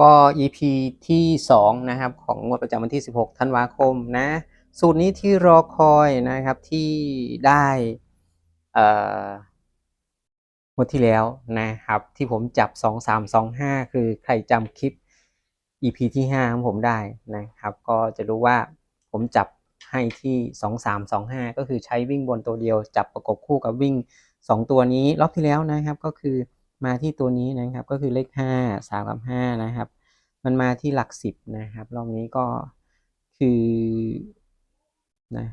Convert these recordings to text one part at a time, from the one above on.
ก็ EP ที่ 2 นะครับ ของงวดประจำวันที่ 16 ธันวาคมนะ สูตรนี้ที่รอคอยนะครับที่ได้เอ่องวดที่แล้วนะครับ ที่ผมจับ 2 3 2 5 คือใครจำคลิป EP ที่5ของผมได้นะครับ ก็จะรู้ว่าผมจับให้ที่ 2 3 2 5 ก็คือใช้วิ่งบนตัวเดียว จับประกบคู่กับวิ่ง 2 ตัวนี้รอบที่แล้วนะครับก็คือ มาที่ตัวนี้นะครับ ก็คือเลข 5 3 กับ 5 นะครับ มันมาที่หลัก 10 นะครับ รอบนี้ก็คือนะ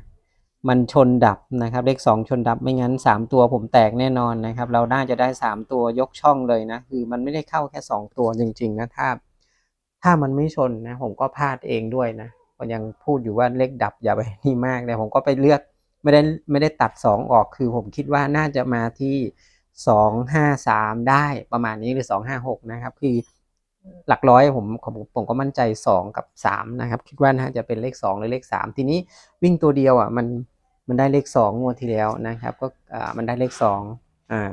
มันชนดับนะครับ เลข 2 ชนดับไม่งั้น 3 ตัวผมแตกแน่นอนนะครับ เราน่าจะได้ 3 ตัวยกช่องเลยนะ คือมันไม่ได้เข้าแค่ 2 ตัวจริง ๆ นะ ถ้า ถ้ามันไม่ชนนะ ผมก็พลาดเองด้วยนะก็ยังพูดอยู่ว่าเลขดับอย่าไปนี่มากแต่ผมก็ไปเลือกไม่ได้ไม่ได้ตัด 2 ออกคือผมคิดว่าน่าจะมาที่ 2 5 3 ได้ประมาณนี้หรือ 2 5 6 นะครับ คือหลักร้อยผมผมผมก็มั่นใจ 2 กับ 3 นะครับ คิดว่าน่าจะเป็นเลข 2 หรือเลข 3 ทีนี้วิ่งตัวเดียวอะมันมันได้เลข 2 งวดที่แล้วนะครับ ก็อ่ามันได้เลข2อ่า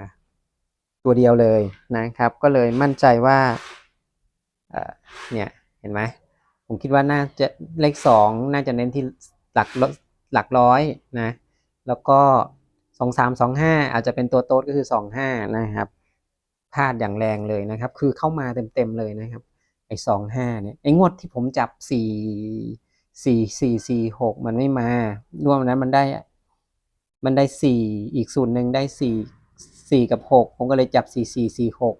ตัวเดียวเลยนะครับ ก็เลยมั่นใจว่าเอ่อเนี่ยเห็นไหมผมคิดว่าน่าจะเลขสองน่าจะเน้นที่หลักร้อยหลักร้อยนะ แล้วก็ สองสามสองห้าอาจจะเป็นตัวโต๊ดก็คือสองห้านะครับพลาดอย่างแรงเลยนะครับ คือเข้ามาเต็มๆเลยนะครับ ไอ้สองห้าเนี่ยไอ้งวดที่ผมจับสี่สี่สี่สี่หกมันไม่มารวมนั้นมันได้ มันได้สี่อีกสูตรหนึ่งได้สี่สี่กับหกผมก็เลยจับสี่สี่สี่หก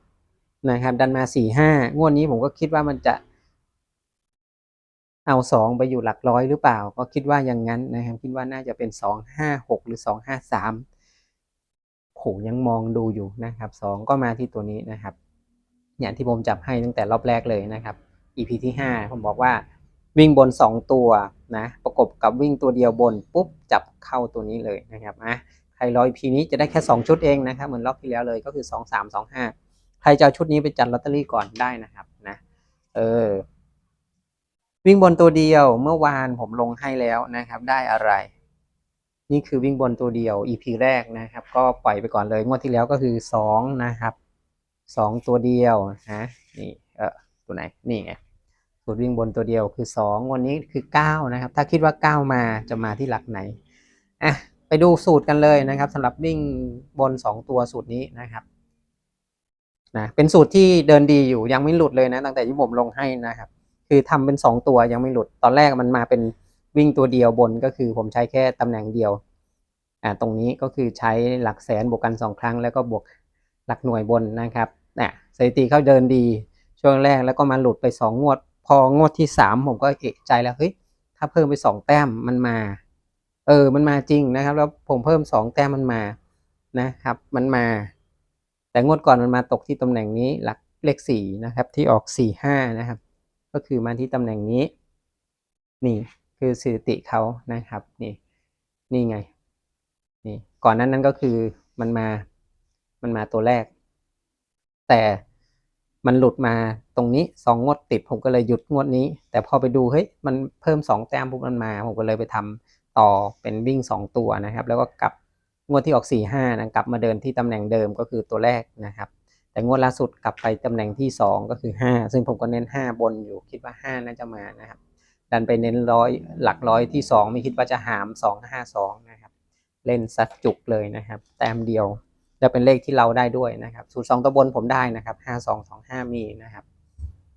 นะครับ ดันมาสี่ห้างวดนี้ผมก็คิดว่ามันจะ เอาสองไปอยู่หลักร้อยหรือเปล่า ก็คิดว่าอย่างนั้นนะครับ คิดว่าน่าจะเป็นสองห้าหกหรือสองห้าสามโหยังมองดูอยู่นะครับสองก็มาที่ตัวนี้นะครับ อย่างที่ผมจับให้ตั้งแต่รอบแรกเลยนะครับ EP ที่ห้าผมบอกว่าวิ่งบนสองตัวนะ ประกบกับวิ่งตัวเดียวบนปุ๊บจับเข้าตัวนี้เลยนะครับอะใครรอ EP นี้จะได้แค่สองชุดเองนะครับ เหมือนรอบที่แล้วเลยก็คือสองสามสองห้าใครจะเอาชุดนี้ไปจัดลอตเตอรี่ก่อนได้นะครับนะ เออ วิ่งบนตัวเดียวเมื่อวานผมลงให้แล้วนะครับ ได้อะไร นี่คือวิ่งบนตัวเดียว EP แรกนะครับ ก็ปล่อยไปก่อนเลยงวดที่แล้วก็คือสองนะครับสองตัวเดียวนะนี่เออตัวไหนนี่ไงสูตรวิ่งบนตัวเดียวคือสองวันนี้คือเก้านะครับ ถ้าคิดว่าเก้ามาจะมาที่หลักไหนอะไปดูสูตรกันเลยนะครับสำหรับวิ่งบนสองตัวสูตรนี้นะครับนะเป็นสูตรที่เดินดีอยู่ยังไม่หลุดเลยนะตั้งแต่ที่ผมลงให้นะครับ คือทำเป็นสองตัวยังไม่หลุด ตอนแรกมันมาเป็นวิ่งตัวเดียวบนก็คือผมใช้แค่ตำแหน่งเดียวอ่าตรงนี้ก็คือใช้หลักแสนบวกกันสองครั้ง แล้วก็บวกหลักหน่วยบนนะครับเนี่ยสถิติเขาเดินดีช่วงแรกแล้วก็มาหลุดไปสองงวด พองวดที่สามผมก็เอะใจแล้วเฮ้ยถ้าเพิ่มไปสองแต้มมันมา เออมันมาจริงนะครับ แล้วผมเพิ่มสองแต้มมันมานะครับ มันมา แต่งวดก่อนมันมาตกที่ตำแหน่งนี้หลักเลขสี่นะครับที่ออกสี่ห้านะครับ ก็คือมาที่ตำแหน่งนี้ นี่คือสถิติเขานะครับนี่นี่ไงนี่ก่อนนั้นนั้นก็คือมันมามันมาตัวแรก แต่มันหลุดมาตรงนี้สองงวดติด ผมก็เลยหยุดงวดนี้ แต่พอไปดูเฮ้ยมันเพิ่มสองแต้มปุ๊บมันมา ผมก็เลยไปทำต่อเป็นวิ่งสองตัวนะครับ แล้วก็กลับงวดที่ออกสี่ห้านะกลับมาเดินที่ตำแหน่งเดิมก็คือตัวแรกนะครับ แต่งวดล่าสุดกลับไปตำแหน่งที่ 2 ก็คือ 5 ซึ่งผมก็เน้น 5 บนอยู่คิดว่า 5 น่าจะมานะครับดันไปเน้นร้อยหลักร้อยที่ 2 ไม่คิดว่าจะหาม 2 5 2 นะครับ เล่นสัดจุกเลยนะครับ แต้มเดียวแล้วเป็นเลขที่เราได้ด้วยนะครับสูตร2ตัวบนผมได้นะครับ 5 2 2 5 มีนะครับ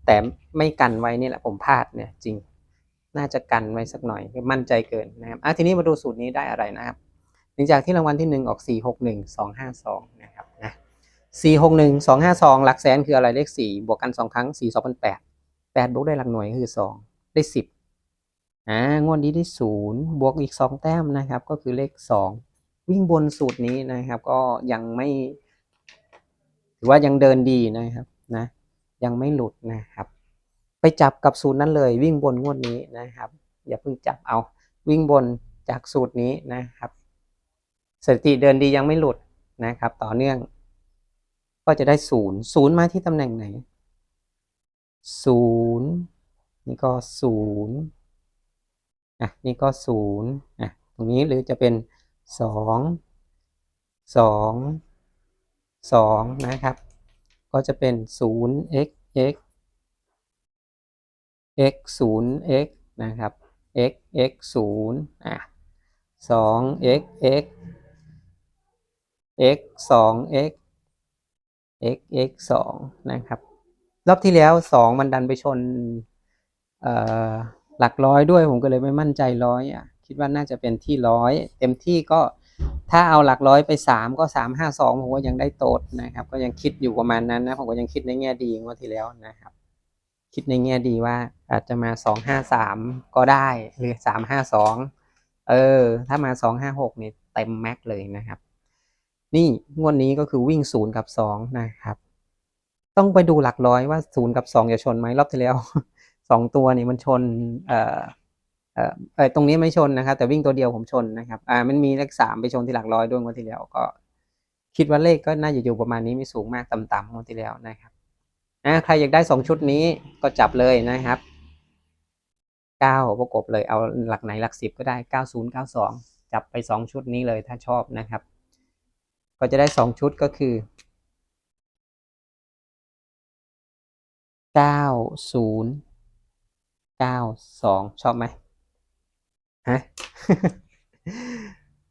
แต่ไม่กันไว้นี่แหละผมพลาดเนี่ยจริงน่าจะกันไว้สักหน่อยมั่นใจเกินนะครับอะทีนี้มาดูสูตรนี้ได้อะไรนะครับหลังจากที่รางวัลที่ 1 ออก 4 6 1 2 5 2 นะครับ สี่หกหนึ่งสองห้าสองหลักแสนคืออะไรเลขสี่บวกกันสองครั้งสี่สองเป็นแปดแปดบวกได้หลักหน่วยคือสองได้สิบอ่างวดนี้ได้ศูนย์บวกอีกสองแต้มนะครับ ก็คือเลขสองวิ่งบนสูตรนี้นะครับ ก็ยังไม่ถือว่ายังเดินดีนะครับนะ ยังไม่หลุดนะครับ ไปจับกับสูตรนั้นเลย วิ่งบนงวดนี้นะครับ อย่าเพิ่งจับเอา วิ่งบนจากสูตรนี้นะครับสถิติเดินดียังไม่หลุดนะครับ ต่อเนื่อง ก็จะได้ศูนย์ศูนย์มาที่ตำแหน่งไหนศูนย์นี่ก็ศูนย์อะนี่ก็ศูนย์อะตรงนี้หรือจะเป็นสองสองสองนะครับ ก็จะเป็นศูนย์ x x x 0 x นะครับ x x 0อะ2 x x x 2 x x x 2นะครับ รอบที่แล้ว 2 มันดันไปชนหลักร้อยด้วยผมก็เลยไม่มั่นใจร้อยอะคิดว่าน่าจะเป็นที่ร้อยเต็มที่ก็ถ้าเอาหลักร้อยไป 3 ก็ 3 5 2 ผมก็ยังได้โตดนะครับ ก็ยังคิดอยู่ประมาณนั้นนะผมก็ยังคิดในแง่ดีงว่าที่แล้วนะครับ คิดในแง่ดีว่าอาจจะมา 2 5 3 ก็ได้หรือ 3 5 2 เออ ถ้ามา 2 5 6นี่เต็มแม็กเลยนะครับ นี่งวดนี้ก็คือวิ่ง0กับ2นะครับ ต้องไปดูหลักร้อยว่า0กับ2จะชนไหมรอบที่แล้ว2ตัวนี่มันชนเอ่อเอ่อเออตรงนี้ไม่ชนนะครับ แต่วิ่งตัวเดียวผมชนนะครับอ่ามันมีเลขสามไปชนที่หลักร้อยด้วยงวดที่แล้วก็คิดว่าเลขก็น่าจะอยู่ประมาณนี้ไม่สูงมากต่ำๆงวดที่แล้วนะครับอ่าใครอยากได้สองชุดนี้ก็จับเลยนะครับเก้าประกบเลยเอาหลักไหนหลักสิบก็ได้เก้าศูนย์เก้าสองจับไปสองชุดนี้เลยถ้าชอบนะครับ ก็จะได้สองชุดก็คือเก้าศูนย์เก้าสองชอบไหมฮะ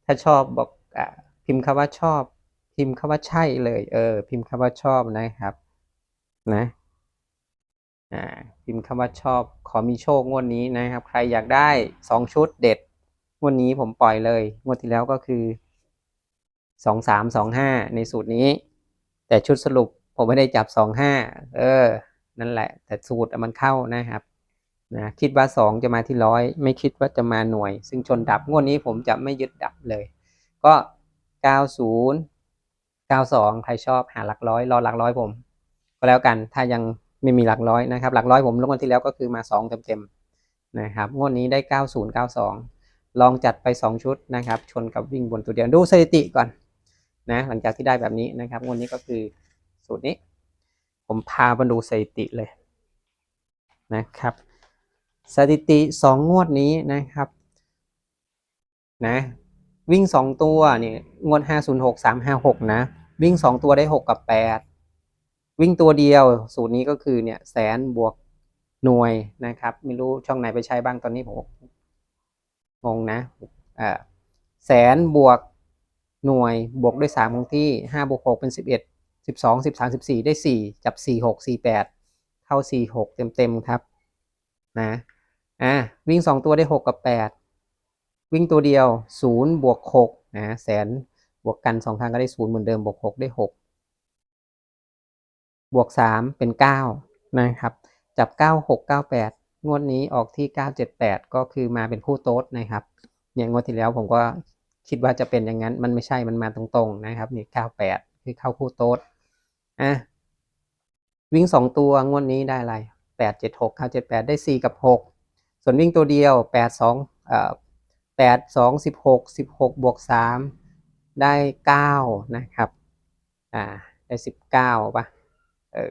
ถ้าชอบบอกอะพิมพ์คำว่าชอบ พิมพ์คำว่าใช่เลย เออ พิมพ์คำว่าชอบนะครับ นะอ่าพิมพ์คำว่าชอบขอมีโชคงวดนี้นะครับ ใครอยากได้สองชุดเด็ดงวดนี้ผมปล่อยเลยงวดที่แล้วก็คือ สองสามสองห้าในสูตรนี้ แต่ชุดสรุปผมไม่ได้จับสองห้าเออ นั่นแหละ แต่สูตรมันเข้านะครับนะคิดว่า 2 จะมาที่ร้อยไม่คิดว่าจะมาหน่วย ซึ่งชนดับงวดนี้ผมจะไม่ยึดดับเลย ก็ 90 92 ใครชอบหาหลักร้อย รอหลักร้อยผม ก็แล้วกันถ้ายังไม่มีหลักร้อยนะครับ หลักร้อยผมลงวันที่แล้วก็คือมา 2 เต็มๆนะครับงวดนี้ได้ 90 92 ลองจัดไป 2 ชุดนะครับ ชนกับวิ่งบนตัวเดียวดูสถิติก่อน นะหลังจากที่ได้แบบนี้นะครับงวดนี้ก็คือสูตรนี้ ผมพามาดูสถิติเลยนะครับสถิติสองงวดนี้นะครับนะวิ่งสองตัวเนี่ยงวดห้าศูนย์หกสามห้าหกนะ วิ่งสองตัวได้หกกับแปดวิ่งตัวเดียวสูตรนี้ก็คือเนี่ยแสนบวกหน่วยนะครับ ไม่รู้ช่องไหนไปใช้บ้างตอนนี้ผมงงนะอ่าแสนบวก หน่วยบวกด้วยสามคงที่ห้าบวกหกเป็นสิบเอ็ดสิบสองสิบสามสิบสี่ได้สี่จับสี่หกสี่แปดเข้าสี่หกเต็มเต็มๆครับนะอะวิ่งสองตัวได้หกกับแปดวิ่งตัวเดียวศูนย์บวกหกนะแสนบวกกันสองครั้งก็ได้ศูนย์เหมือนเดิมบวกหกได้หกบวกสามเป็นเก้านะครับ จับเก้าหกเก้าแปดงวดนี้ออกที่เก้าเจ็ดแปดก็คือมาเป็นคู่โต๊ดนะครับเนี่ยงวดที่แล้วผมก็ คิดว่าจะเป็นอย่างนั้น มันไม่ใช่มันมาตรงๆนะครับนี่เก้าแปดคือเข้าคู่โต๊ดอะวิ่งสองตัวงวดนี้ได้อะไรแปดเจ็ดหกเก้าเจ็ดแปดได้สี่กับหกส่วนวิ่งตัวเดียวแปดสองเอ่อแปดสองสิบหกสิบหกบวกสามได้เก้านะครับอ่าได้สิบเก้าป่ะเออ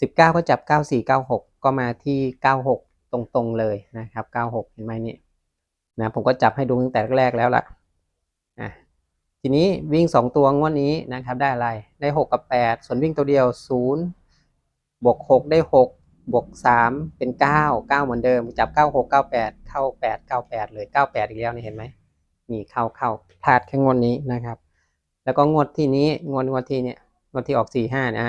สิบเก้าก็จับเก้าสี่เก้าหกก็มาที่เก้าหกตรงๆเลยนะครับเก้าหกเห็นไหมนี่นะผมก็จับให้ดูตั้งแต่แรกแล้วล่ะอะ ทีนี้วิ่งสองตัวงวดนี้นะครับได้อะไรได้หกกับแปดส่วนวิ่งตัวเดียวศูนย์บวกหกได้หกบวกสามเป็นเก้าเก้าเหมือนเดิม จับเก้าหกเก้าแปดเข้าแปดเก้าแปดเลยเก้าแปดอีกแล้วนี่เห็นไหมนี่เข้าเข้าพลาดแค่งวดนี้นะครับ แล้วก็งวดที่นี้งวดงวดที่เนี่ยงวดที่ออกสี่ห้านะ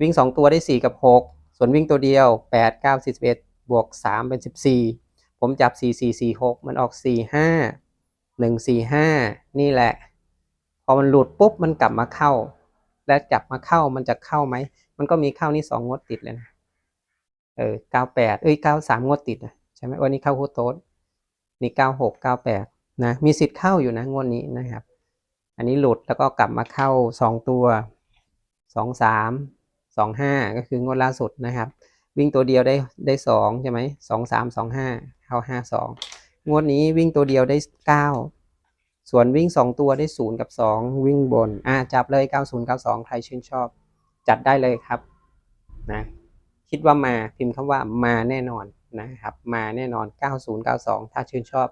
วิ่งสองตัวได้สี่กับหกส่วนวิ่งตัวเดียวแปดเก้าสิบเอ็ดบวกสามเป็นสิบสี่ผมจับสี่สี่สี่หกมันออกสี่ห้าหนึ่งสี่ห้านี่แหละ อมันหลุดปุ๊บมันกลับมาเข้า และจับมาเข้ามันจะเข้าไหม มันก็มีเข้านี่สองงดติดเลยนะเออเก้าแปดเอ้ยเก้าสามงดติดนะใช่ไหมวันนี้เข้าโคโต๊ดนี่เก้าหกเก้าแปดนะมีสิทธิ์เข้าอยู่นะงวดนี้นะครับ อันนี้หลุดแล้วก็กลับมาเข้าสองตัวสองสามสองห้าก็คืองวดล่าสุดนะครับ วิ่งตัวเดียวได้ได้สองใช่ไหมสองสามสองห้าเข้าห้าสองงวดนี้วิ่งตัวเดียวได้เก้า ส่วนวิ่งสองตัวได้ศูนย์กับสองวิ่งบน อ่าจับเลยเก้าศูนย์เก้าสองใครชื่นชอบ จัดได้เลยครับนะคิดว่ามาพิมพ์คำว่ามาแน่นอนนะครับ มาแน่นอน 9092 ถ้าชื่นชอบ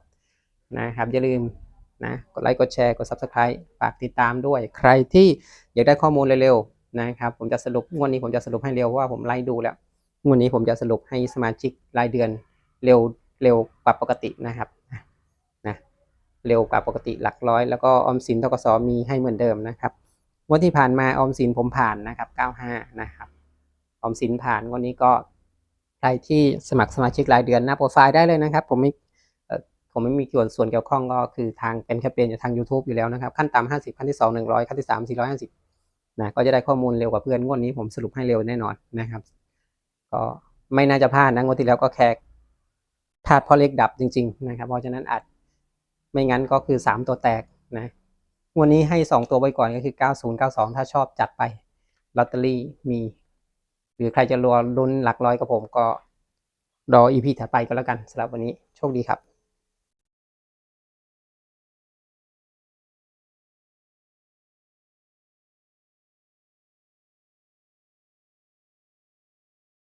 นะครับอย่าลืมนะกดไลค์กดแชร์กด Subscribe ฝากติดตามด้วย ใครที่อยากได้ข้อมูลเร็วๆนะครับ ผมจะสรุปงวดนี้ผมจะสรุปให้เร็วเพราะว่าผมไล่ดูแล้วงวดนี้ผมจะสรุปให้สมาชิกรายเดือนเร็วเร็วกว่าปกตินะครับ เร็วกว่าปกติหลักร้อย แล้วก็ออมสินทกสมีให้เหมือนเดิมนะครับงวดที่ผ่านมาออมสินผมผ่านนะครับ 95 นะครับออมสินผ่านงวดนี้ก็ใครที่สมัครสมาชิกรายเดือนหน้าโปรไฟล์ได้เลยนะครับ ผมไม่ผมไม่มีส่วนส่วนเกี่ยวข้องก็คือทางเป็นแคมเปญจากทาง YouTube อยู่แล้วนะครับ ขั้นต่ำ50 ขั้นที่ 2 100 ขั้นที่ 3 450นะก็จะได้ข้อมูลเร็วกว่าเพื่อนงวดนี้ผมสรุปให้เร็วแน่นอนนะครับ ก็ไม่น่าจะพลาดนะงวดที่แล้วก็แค่พลาดเพราะเลขดับจริง ๆ นะครับ เพราะฉะนั้นอาจ ไม่งั้นก็คือ 3 ตัวแตกนะวันนี้ให้ 2 ตัวไว้ก่อนก็คือ 90 92 ถ้าชอบจัดไปลอตเตอรี่มี หรือใครจะรอลุ้นหลักร้อยกับผมก็รออีพีถัดไปก็แล้วกันสำหรับวันนี้โชคดีครับ